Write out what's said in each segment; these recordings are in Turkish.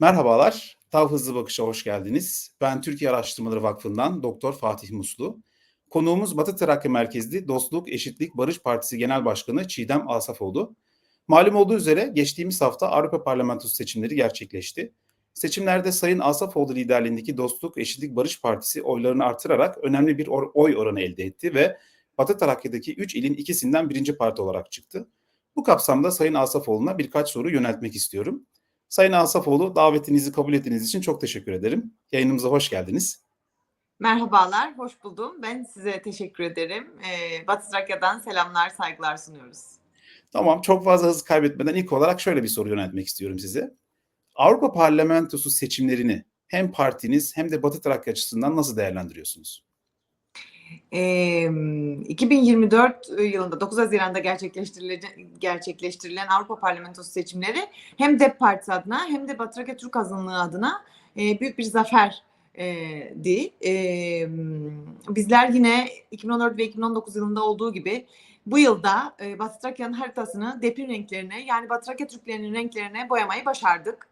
Merhabalar, Tav Hızlı Bakış'a hoş geldiniz. Ben Türkiye Araştırmaları Vakfı'ndan Doktor Fatih Muslu. Konuğumuz Batı Trakya merkezli Dostluk, Eşitlik, Barış Partisi Genel Başkanı Çiğdem Asafoğlu. Malum olduğu üzere geçtiğimiz hafta Avrupa Parlamentosu seçimleri gerçekleşti. Seçimlerde Sayın Asafoğlu liderliğindeki Dostluk, Eşitlik, Barış Partisi oylarını artırarak önemli bir or- oy oranı elde etti ve Batı Trakya'daki 3 ilin ikisinden birinci parti olarak çıktı. Bu kapsamda Sayın Asafoğlu'na birkaç soru yöneltmek istiyorum. Sayın Asafoğlu davetinizi kabul ettiğiniz için çok teşekkür ederim. Yayınımıza hoş geldiniz. Merhabalar, hoş buldum. Ben size teşekkür ederim. Ee, Batı Trakya'dan selamlar, saygılar sunuyoruz. Tamam çok fazla hız kaybetmeden ilk olarak şöyle bir soru yöneltmek istiyorum size. Avrupa Parlamentosu seçimlerini hem partiniz hem de Batı Trakya açısından nasıl değerlendiriyorsunuz? Ee, 2024 yılında 9 Haziran'da gerçekleştirilen, Avrupa Parlamentosu seçimleri hem DEP Partisi adına hem de Batı Trakya Türk Azınlığı adına e, büyük bir zafer di. E, bizler yine 2014 ve 2019 yılında olduğu gibi bu yılda e, Batı Trakya'nın haritasını DEP'in renklerine yani Batı Trakya Türklerinin renklerine boyamayı başardık.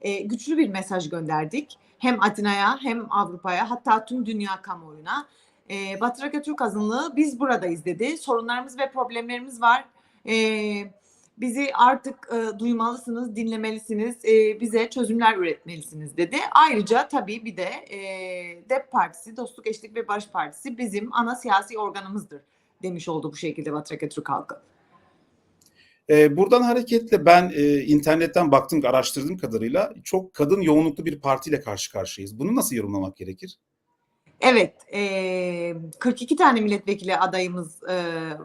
E, güçlü bir mesaj gönderdik. Hem Atina'ya hem Avrupa'ya hatta tüm dünya kamuoyuna. E, Batı Trakya Türk azınlığı biz buradayız dedi. Sorunlarımız ve problemlerimiz var. E, bizi artık e, duymalısınız, dinlemelisiniz, e, bize çözümler üretmelisiniz dedi. Ayrıca tabii bir de e, DEP Partisi, Dostluk, Eşitlik ve Barış Partisi bizim ana siyasi organımızdır demiş oldu bu şekilde Batı Trakya Türk halkı. Ee, buradan hareketle ben e, internetten baktım, araştırdığım kadarıyla çok kadın yoğunluklu bir partiyle karşı karşıyayız. Bunu nasıl yorumlamak gerekir? Evet, e, 42 tane milletvekili adayımız e,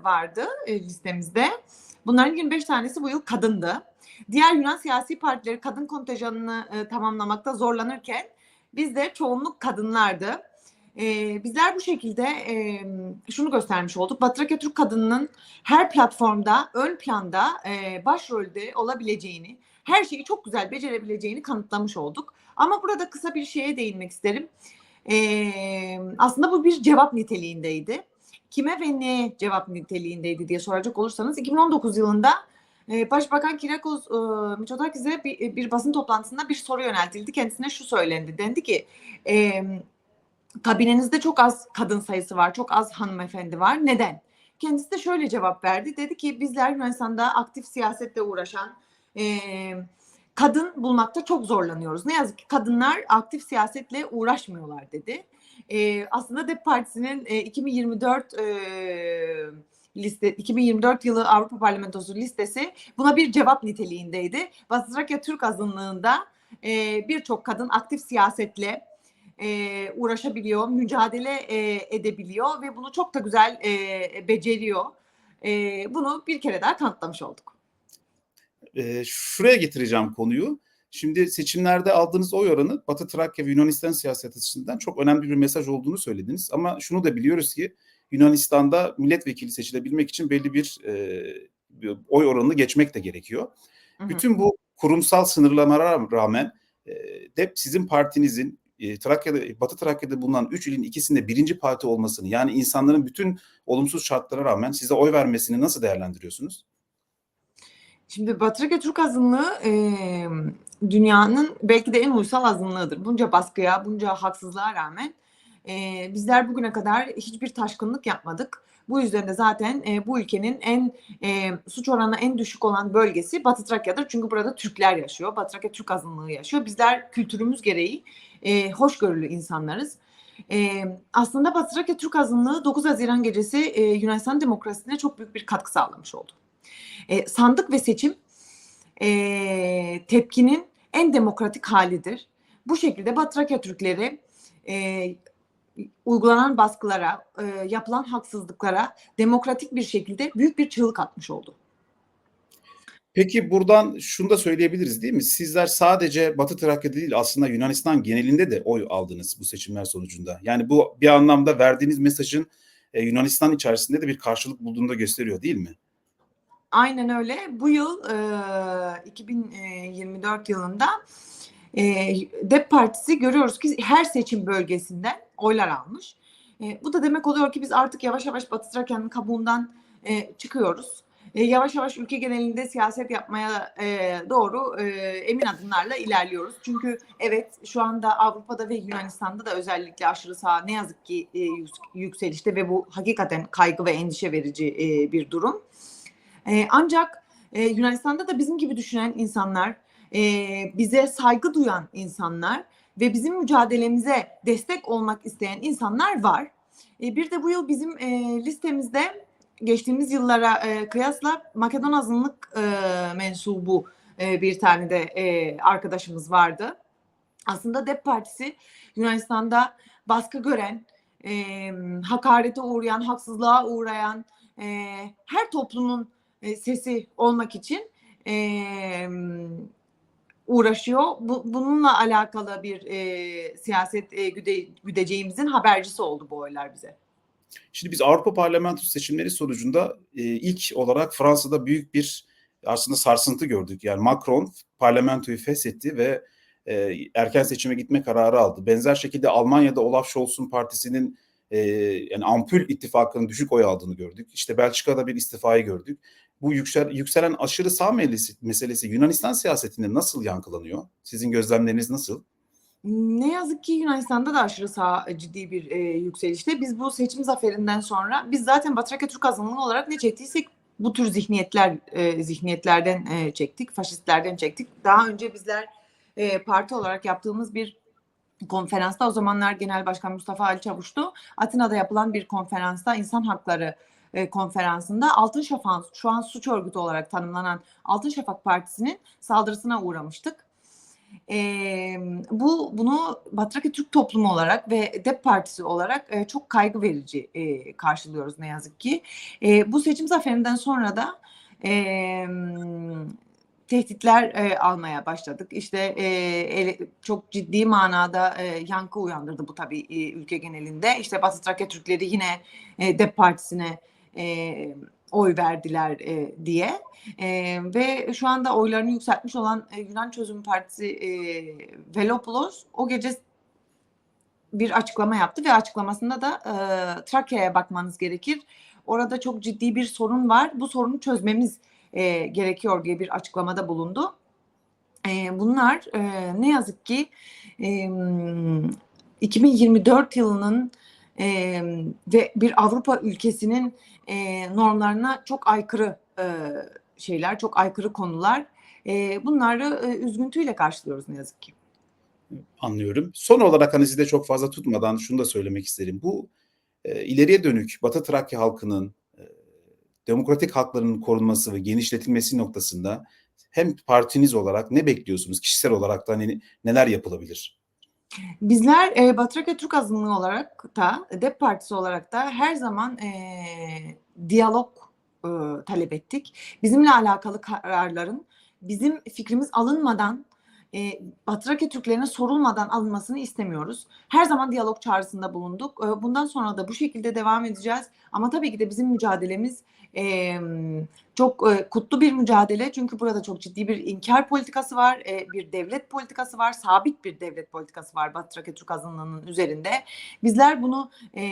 vardı e, listemizde. Bunların 25 tanesi bu yıl kadındı. Diğer Yunan siyasi partileri kadın kontenjanını e, tamamlamakta zorlanırken bizde çoğunluk kadınlardı. E, bizler bu şekilde e, şunu göstermiş olduk. Batı Türk kadınının her platformda ön planda e, başrolde olabileceğini, her şeyi çok güzel becerebileceğini kanıtlamış olduk. Ama burada kısa bir şeye değinmek isterim. E, aslında bu bir cevap niteliğindeydi. Kime ve neye cevap niteliğindeydi diye soracak olursanız 2019 yılında e, Başbakan Kirakos e, Mitsotakis'e bir, bir basın toplantısında bir soru yöneltildi. Kendisine şu söylendi. Dendi ki e, kabinenizde çok az kadın sayısı var, çok az hanımefendi var. Neden? Kendisi de şöyle cevap verdi. Dedi ki bizler Yunanistan'da aktif siyasetle uğraşan e, kadın bulmakta çok zorlanıyoruz. Ne yazık ki kadınlar aktif siyasetle uğraşmıyorlar dedi. E, aslında DEP Partisi'nin e, 2024 e, liste 2024 yılı Avrupa Parlamentosu listesi buna bir cevap niteliğindeydi. Batı Trakya Türk azınlığında e, birçok kadın aktif siyasetle e, uğraşabiliyor, mücadele e, edebiliyor ve bunu çok da güzel e, beceriyor. E, bunu bir kere daha kanıtlamış olduk. E, şuraya getireceğim konuyu. Şimdi seçimlerde aldığınız oy oranı Batı Trakya ve Yunanistan siyaset açısından çok önemli bir mesaj olduğunu söylediniz. Ama şunu da biliyoruz ki Yunanistan'da milletvekili seçilebilmek için belli bir, e, bir oy oranını geçmek de gerekiyor. Hı hı. Bütün bu kurumsal sınırlamalara rağmen e, de sizin partinizin e, Trakya'da, Batı Trakya'da bulunan 3 ilin ikisinde birinci parti olmasını yani insanların bütün olumsuz şartlara rağmen size oy vermesini nasıl değerlendiriyorsunuz? Şimdi Batı Trakya Türk azınlığı e, dünyanın belki de en uysal azınlığıdır. Bunca baskıya, bunca haksızlığa rağmen e, bizler bugüne kadar hiçbir taşkınlık yapmadık. Bu yüzden de zaten e, bu ülkenin en e, suç oranı en düşük olan bölgesi Batı Trakya'dır. Çünkü burada Türkler yaşıyor. Batı Trakya Türk azınlığı yaşıyor. Bizler kültürümüz gereği e, hoşgörülü insanlarız. E, aslında Batı Trakya Türk azınlığı 9 Haziran gecesi e, Yunanistan demokrasisine çok büyük bir katkı sağlamış oldu. E, sandık ve seçim e, tepkinin en demokratik halidir. Bu şekilde Batı Trakya Türkleri e, uygulanan baskılara, e, yapılan haksızlıklara demokratik bir şekilde büyük bir çığlık atmış oldu. Peki buradan şunu da söyleyebiliriz değil mi? Sizler sadece Batı Trakya'da değil aslında Yunanistan genelinde de oy aldınız bu seçimler sonucunda. Yani bu bir anlamda verdiğiniz mesajın e, Yunanistan içerisinde de bir karşılık bulduğunu da gösteriyor değil mi? Aynen öyle. Bu yıl e, 2024 yılında e, DEP Partisi görüyoruz ki her seçim bölgesinden oylar almış. E, bu da demek oluyor ki biz artık yavaş yavaş Batı Trakya'nın kabuğundan e, çıkıyoruz. e, yavaş yavaş ülke genelinde siyaset yapmaya e, doğru e, emin adımlarla ilerliyoruz. Çünkü evet şu anda Avrupa'da ve Yunanistan'da da özellikle aşırı sağ ne yazık ki e, yük- yükselişte ve bu hakikaten kaygı ve endişe verici e, bir durum. E, ancak e, Yunanistan'da da bizim gibi düşünen insanlar, e, bize saygı duyan insanlar ve bizim mücadelemize destek olmak isteyen insanlar var. E, bir de bu yıl bizim e, listemizde geçtiğimiz yıllara e, kıyasla Makedon azınlık e, mensubu e, bir tane de e, arkadaşımız vardı. Aslında DEP Partisi Yunanistan'da baskı gören, e, hakarete uğrayan, haksızlığa uğrayan e, her toplumun e, sesi olmak için e, uğraşıyor. Bu, bununla alakalı bir e, siyaset e, güde, güdeceğimizin habercisi oldu bu oylar bize. Şimdi biz Avrupa Parlamentosu seçimleri sonucunda e, ilk olarak Fransa'da büyük bir aslında sarsıntı gördük. Yani Macron parlamentoyu feshetti ve e, erken seçime gitme kararı aldı. Benzer şekilde Almanya'da Olaf Scholz'un partisinin e, yani ampul ittifakının düşük oy aldığını gördük. İşte Belçika'da bir istifayı gördük. Bu yüksel, yükselen aşırı sağ meselesi, meselesi Yunanistan siyasetinde nasıl yankılanıyor? Sizin gözlemleriniz nasıl? Ne yazık ki Yunanistan'da da aşırı sağ ciddi bir e, yükselişte. Biz bu seçim zaferinden sonra biz zaten Batraka Türk azınlığı olarak ne çektiysek bu tür zihniyetler e, zihniyetlerden e, çektik, faşistlerden çektik. Daha önce bizler e, parti olarak yaptığımız bir konferansta o zamanlar Genel Başkan Mustafa Ali Çavuş'tu. Atina'da yapılan bir konferansta insan hakları e, konferansında Altın Şafak şu an suç örgütü olarak tanımlanan Altın Şafak Partisi'nin saldırısına uğramıştık. E, bu bunu Batraki Türk toplumu olarak ve DEP Partisi olarak e, çok kaygı verici e, karşılıyoruz ne yazık ki. E, bu seçim zaferinden sonra da e, tehditler e, almaya başladık. İşte e, ele, çok ciddi manada e, yankı uyandırdı bu tabii e, ülke genelinde. İşte Batı Trakya Türkleri yine e, DEP Partisi'ne e, oy verdiler e, diye e, ve şu anda oylarını yükseltmiş olan e, Yunan Çözüm Partisi e, Velopoulos o gece bir açıklama yaptı ve açıklamasında da e, Trakya'ya bakmanız gerekir. Orada çok ciddi bir sorun var. Bu sorunu çözmemiz e, gerekiyor diye bir açıklamada bulundu. E, bunlar e, ne yazık ki e, 2024 yılının e, ve bir Avrupa ülkesinin e, normlarına çok aykırı e, şeyler, çok aykırı konular. E, bunları e, üzüntüyle karşılıyoruz ne yazık ki. Anlıyorum. Son olarak hani sizi de çok fazla tutmadan şunu da söylemek isterim. Bu e, ileriye dönük Batı Trakya halkının e, demokratik haklarının korunması ve genişletilmesi noktasında hem partiniz olarak ne bekliyorsunuz? Kişisel olarak da hani neler yapılabilir? Bizler e, Batrakya Türk azınlığı olarak da DEP Partisi olarak da her zaman e, diyalog e, talep ettik. Bizimle alakalı kararların bizim fikrimiz alınmadan e, Batrakya Türklerine sorulmadan alınmasını istemiyoruz. Her zaman diyalog çağrısında bulunduk. E, bundan sonra da bu şekilde devam edeceğiz. Ama tabii ki de bizim mücadelemiz e, çok e, kutlu bir mücadele. Çünkü burada çok ciddi bir inkar politikası var. E, bir devlet politikası var. Sabit bir devlet politikası var Batı Trakya Türk azınlığının üzerinde. Bizler bunu e,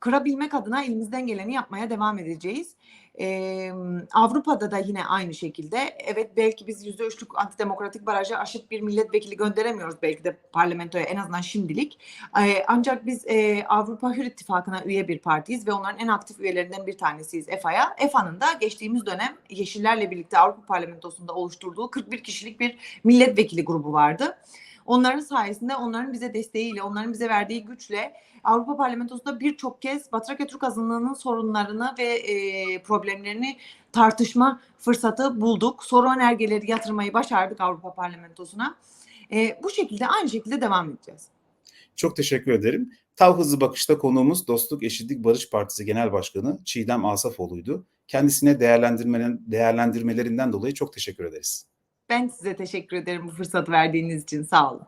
kırabilmek adına elimizden geleni yapmaya devam edeceğiz. Ee, Avrupa'da da yine aynı şekilde. Evet belki biz yüzde üçlük antidemokratik barajı aşıp bir milletvekili gönderemiyoruz belki de parlamentoya en azından şimdilik. Ee, ancak biz e, Avrupa Hür İttifakı'na üye bir partiyiz ve onların en aktif üyelerinden bir tanesiyiz EFA'ya. EFA'nın da geçtiğimiz dönem Yeşillerle birlikte Avrupa Parlamentosu'nda oluşturduğu 41 kişilik bir milletvekili grubu vardı. Onların sayesinde, onların bize desteğiyle, onların bize verdiği güçle Avrupa Parlamentosu'nda birçok kez Batrakya Türk azınlığının sorunlarını ve e, problemlerini tartışma fırsatı bulduk. Soru önergeleri yatırmayı başardık Avrupa Parlamentosu'na. E, bu şekilde aynı şekilde devam edeceğiz. Çok teşekkür ederim. Tav Hızlı Bakış'ta konuğumuz Dostluk, Eşitlik, Barış Partisi Genel Başkanı Çiğdem Asafoğlu'ydu. Kendisine değerlendirmelerinden dolayı çok teşekkür ederiz. Ben size teşekkür ederim bu fırsatı verdiğiniz için. Sağ olun.